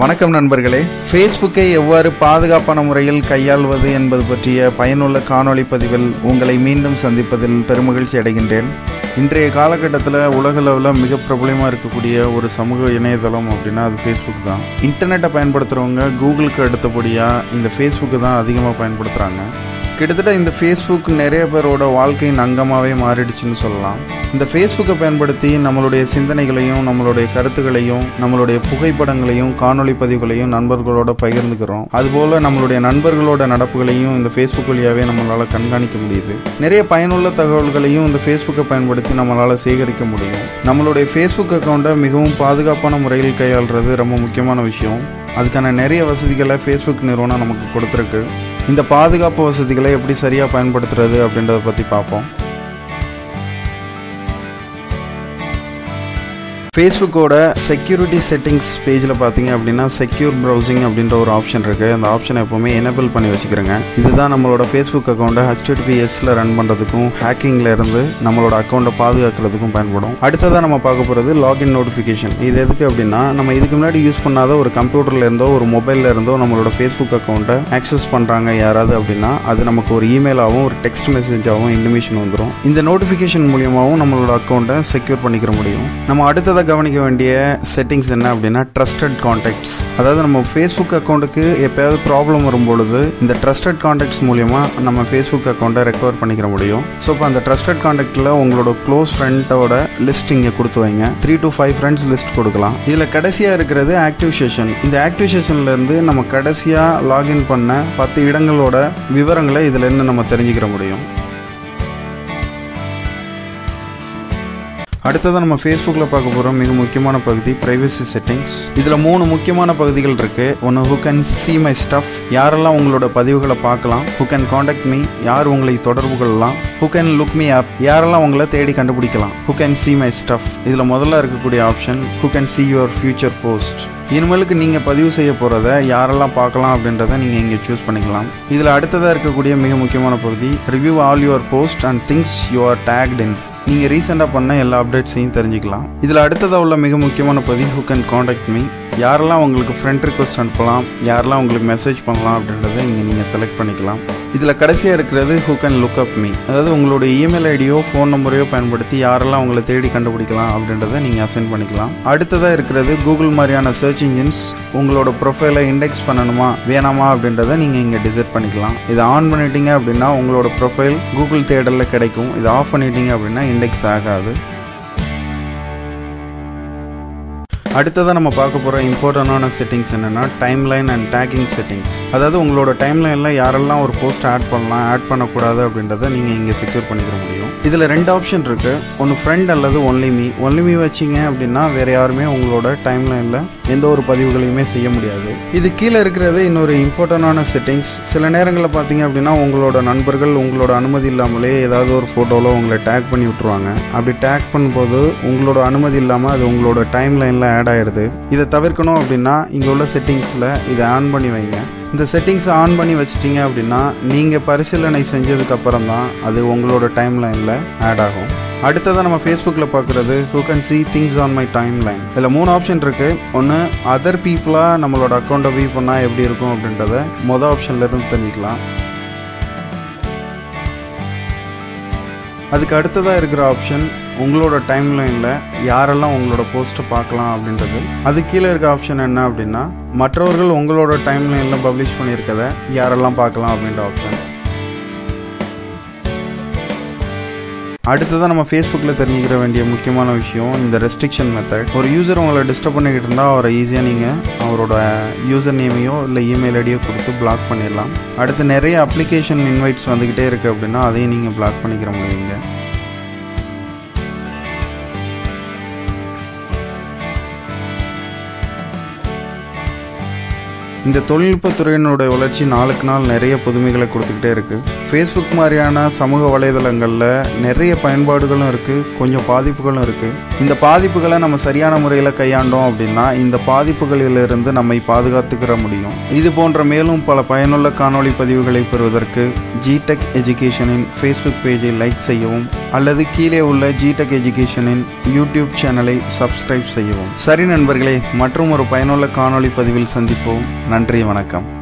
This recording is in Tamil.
வணக்கம் நண்பர்களே. ஃபேஸ்புக்கை எவ்வாறு பாதுகாப்பான முறையில் கையாள்வது என்பது பற்றிய பயனுள்ள காணொளி பதிவில் உங்களை மீண்டும் சந்திப்பதில் பெருமகிழ்ச்சி அடைகின்றேன். இன்றைய காலகட்டத்தில் உலகளவில் மிக பிரபலமாக இருக்கக்கூடிய ஒரு சமூக இணையதளம் அப்படின்னா அது ஃபேஸ்புக் தான். இன்டர்நெட்டை பயன்படுத்துகிறவங்க கூகுளுக்கு அடுத்தபடியாக இந்த ஃபேஸ்புக்கு தான் அதிகமாக பயன்படுத்துகிறாங்க கிட்டத்தட்ட இந்த ஃபேஸ்புக் நிறைய பேரோட வாழ்க்கையின் அங்கமாகவே மாறிடுச்சுன்னு சொல்லலாம். இந்த ஃபேஸ்புக்கை பயன்படுத்தி நம்மளுடைய சிந்தனைகளையும் நம்மளுடைய கருத்துக்களையும் நம்மளுடைய புகைப்படங்களையும் காணொளி பதிவுகளையும் நண்பர்களோட பகிர்ந்துக்கிறோம். அதுபோல் நம்மளுடைய நண்பர்களோட நடப்புகளையும் இந்த ஃபேஸ்புக் வழியாகவே நம்மளால் கண்காணிக்க முடியுது. நிறைய பயனுள்ள தகவல்களையும் இந்த ஃபேஸ்புக்கை பயன்படுத்தி நம்மளால் சேகரிக்க முடியும். நம்மளுடைய ஃபேஸ்புக் அக்கௌண்ட்டை மிகவும் பாதுகாப்பான முறையில் கையாளுறது ரொம்ப முக்கியமான விஷயம். அதுக்கான நிறைய வசதிகளை ஃபேஸ்புக் நிறுவனம் நமக்கு கொடுத்துருக்கு. இந்த பாதுகாப்பு வசதிகளை எப்படி சரியாக பயன்படுத்துறது அப்படின்றத பற்றி பார்ப்போம். ஃபேஸ்புக்கோட செக்யூரிட்டி செட்டிங்ஸ் பேஜில் பார்த்தீங்க அப்படின்னா செக்யூர் ப்ரௌசிங் அப்படின்ற ஒரு ஆப்ஷன் இருக்குது அந்த ஆப்ஷனை எப்போவுமே எனேபிள் பண்ணி வச்சுக்கிறேங்க. இதுதான் நம்மளோட ஃபேஸ்புக் அக்கௌண்ட்டை ஹெச்டிடிபிஎஸ்ல ரன் பண்ணுறதுக்கும் ஹேக்கிங்கில் இருந்து நம்மளோட அக்கௌண்ட்டை பாதுகாக்கிறதுக்கும் பயன்படும். அடுத்ததாக நம்ம பார்க்க போகிறது லாகின் நோட்டிஃபிகேஷன் இது எதுக்கு அப்படின்னா நம்ம இதுக்கு முன்னாடி யூஸ் பண்ணாத ஒரு கம்ப்யூட்டர்ல இருந்தோ ஒரு மொபைல்ல இருந்தோ நம்மளோட ஃபேஸ்புக் அக்கௌண்ட்டை ஆக்சஸ் பண்ணுறாங்க யாராவது அப்படின்னா அது நமக்கு ஒரு இமெயிலாகவும் ஒரு டெக்ஸ்ட் மெசேஜாகவும் இன்டிமேஷன் வந்துடும் இந்த நோட்டிஃபிகேஷன் மூலியமாகவும் நம்மளோட அக்கௌண்ட்டை செக்யூர் பண்ணிக்கிற முடியும். நம்ம அடுத்ததாக கவனிக்க வேண்டிய செட்டிங்ஸ் என்ன அப்படின்னா ட்ரஸ்டட் காண்டாக்ட்ஸ் அதாவது நம்ம ஃபேஸ்புக் அக்கௌண்ட்டுக்கு எப்போயாவது ப்ராப்ளம் வரும்பொழுது இந்த ட்ரஸ்டட் காண்டாக்ட்ஸ் மூலியமா நம்ம ஃபேஸ்புக் அக்கௌண்ட்டை ரெக்கவர் பண்ணிக்கிற முடியும். ஸோ இப்போ அந்த ட்ரஸ்டட் காண்டாக்டில் உங்களோட க்ளோஸ் ஃப்ரெண்டோட லிஸ்ட் இங்கே கொடுத்து வைங்க. Three to five friends list கொடுக்கலாம். இதில் கடைசியாக இருக்கிறது ஆக்டிவ் செஷன் இந்த ஆக்டிவ் செஷன்லேருந்து நம்ம கடைசியாக லாகின் பண்ண பத்து இடங்களோட விவரங்களை இதிலேருந்து நம்ம தெரிஞ்சுக்கிற முடியும். அடுத்ததாக நம்ம ஃபேஸ்புக்கில் பார்க்க போகிற மிக முக்கியமான பகுதி ப்ரைவசி செட்டிங்ஸ் இதில் மூணு முக்கியமான பகுதிகள் இருக்கு. ஒன்று who can see my stuff யாரெல்லாம் உங்களோட பதிவுகளை பார்க்கலாம்? ஹூ கேன் காண்டாக்ட் மீ யார் உங்களை தொடர்பு கொள்ளலாம்? Who can look me up யாரெல்லாம் உங்களை தேடி கண்டுபிடிக்கலாம்? Who can see my stuff இதில் முதல்ல இருக்கக்கூடிய option who can see your future post இனிமேலுக்கு நீங்கள் பதிவு செய்ய போகிறத யாரெல்லாம் பார்க்கலாம் அப்படின்றத நீங்கள் இங்கே சூஸ் பண்ணிக்கலாம். இதில் அடுத்ததாக இருக்கக்கூடிய மிக முக்கியமான பகுதி review all your post and things you are tagged in நீங்கள் ரீசெண்டாக பண்ண எல்லா அப்டேட்ஸையும் தெரிஞ்சுக்கலாம். இதில் அடுத்ததாக உள்ள மிக முக்கியமான பகுதி ஹூ கேன் காண்டாக்ட் மீ யாரெல்லாம் உங்களுக்கு ஃப்ரெண்ட் ரிக்வஸ்ட் அனுப்பலாம் யாரெல்லாம் உங்களுக்கு மெசேஜ் பண்ணலாம் அப்படின்றத இங்கே நீங்கள் செலக்ட் பண்ணிக்கலாம். இதில் கடைசியாக இருக்கிறது who can look up me அதாவது உங்களோட இமெயில் ஐடியோ ஃபோன் நம்பரையோ பயன்படுத்தி யாரெல்லாம் உங்களை தேடி கண்டுபிடிக்கலாம் அப்படின்றத நீங்கள் அசைன் பண்ணிக்கலாம். அடுத்ததாக இருக்கிறது கூகுள் மாதிரியான சர்ச் இன்ஜின்ஸ் உங்களோட ப்ரொஃபைலை இண்டெக்ஸ் பண்ணணுமா வேணாமா அப்படின்றத நீங்கள் இங்கே டிசைட் பண்ணிக்கலாம். இதை ஆன் பண்ணிட்டீங்க அப்படின்னா உங்களோட ப்ரொஃபைல் கூகுள் தேடலில் கிடைக்கும். இதை ஆஃப் பண்ணிட்டீங்க அப்படின்னா இண்டெக்ஸ் ஆகாது. அடுத்ததாக நம்ம பார்க்க போகிற இம்பார்ட்டண்டான செட்டிங்ஸ் என்னென்னா time line and tagging settings அதாவது உங்களோட டைம் லைனில் யாரெல்லாம் ஒரு போஸ்ட் ஆட் பண்ணலாம் ஆட் பண்ணக்கூடாது அப்படின்றத நீங்கள் இங்கே செக்யூர் பண்ணிக்கிற முடியும். இதில் ரெண்டு ஆப்ஷன் இருக்குது ஒன்று ஃப்ரெண்ட் அல்லது ஒன்லி மீ ஒன்லி மீ வச்சிங்க அப்படின்னா வேறு யாருமே உங்களோட டைம் லைனில் எந்த ஒரு பதிவுகளையுமே செய்ய முடியாது. இது கீழே இருக்கிறது இன்னொரு இம்பார்ட்டண்டான செட்டிங்ஸ் சில நேரங்களில் பார்த்தீங்க அப்படின்னா உங்களோட நண்பர்கள் உங்களோட அனுமதி இல்லாமலே ஏதாவது ஒரு ஃபோட்டோவில் உங்களை டேக் பண்ணி விட்ருவாங்க அப்படி டேக் பண்ணும்போது உங்களோட அனுமதி இல்லாமல் அது உங்களோட டைம் லைனில் ஆட் ஆயிடுது. இதை தவிர்க்கணும் அப்படின்னா இங்கே உள்ள செட்டிங்ஸில் இதை ஆன் பண்ணி வைங்க. இந்த செட்டிங்ஸை ஆன் பண்ணி வச்சிட்டிங்க அப்படின்னா நீங்கள் பரிசீலனை செஞ்சதுக்கு அப்புறம் தான் அது உங்களோட டைம் லைனில் ஆட் ஆகும். அடுத்ததாக நம்ம ஃபேஸ்புக்கில் பார்க்குறது who can see things on my timeline இதில் மூணு ஆப்ஷன் இருக்குது ஒன்று அதர் பீப்புளாக நம்மளோட அக்கௌண்ட்டை வியூ பண்ணால் எப்படி இருக்கும் அப்படின்றத மொதல் ஆப்ஷன்லேருந்து தெரிஞ்சிக்கலாம். அதுக்கு அடுத்ததாக இருக்கிற ஆப்ஷன் உங்களோட டைம் லைனில் யாரெல்லாம் உங்களோட போஸ்ட்டை பார்க்கலாம் அப்படின்றது. அது கீழே இருக்க ஆப்ஷன் என்ன அப்படின்னா மற்றவர்கள் உங்களோட டைம் லைனில் பப்ளிஷ் பண்ணியிருக்கதை யாரெல்லாம் பார்க்கலாம் அப்படின்ற ஆப்ஷன் அடுத்ததாக நம்ம ஃபேஸ்புக்கில் தெரிஞ்சுக்கிற வேண்டிய முக்கியமான விஷயம் இந்த ரெஸ்ட்ரிக்ஷன் மெத்தட் ஒரு யூசர் உங்களை டிஸ்டர்ப் பண்ணிக்கிட்டு இருந்தால் அவரை ஈஸியாக நீங்கள் அவரோட யூசர் நேமையோ இல்லை இமெயில் ஐடியோ கொடுத்து பிளாக் பண்ணிடலாம். அடுத்து நிறைய அப்ளிகேஷன் இன்வைட்ஸ் வந்துக்கிட்டே இருக்குது அப்படின்னா அதையும் நீங்கள் பிளாக் பண்ணிக்கிற முடியுங்க. இந்த தொழில்நுட்பத்துறையினுடைய வளர்ச்சி நாளுக்கு நாள் நிறைய புதுமைகளை கொடுத்துக்கிட்டே இருக்குது ஃபேஸ்புக் மாதிரியான சமூக வலைதளங்களில் நிறைய பயன்பாடுகளும் இருக்குது கொஞ்சம் பாதிப்புகளும் இருக்குது இந்த பாதிப்புகளை நம்ம சரியான முறையில் கையாண்டோம் அப்படின்னா இந்த பாதிப்புகளிலிருந்து நம்மை பாதுகாத்துக்கிற முடியும். இது போன்ற மேலும் பல பயனுள்ள காணொளி பதிவுகளை பெறுவதற்கு ஜிடெக் எஜுகேஷனின் ஃபேஸ்புக் பேஜை லைக் செய்யவும் அல்லது கீழே உள்ள ஜிடெக் எஜுகேஷனின் யூடியூப் சேனலை சப்ஸ்கிரைப் செய்யவும். சரி நண்பர்களே மற்றும் ஒரு பயனுள்ள காணொளி பதிவில் சந்திப்போம். நன்றி வணக்கம்.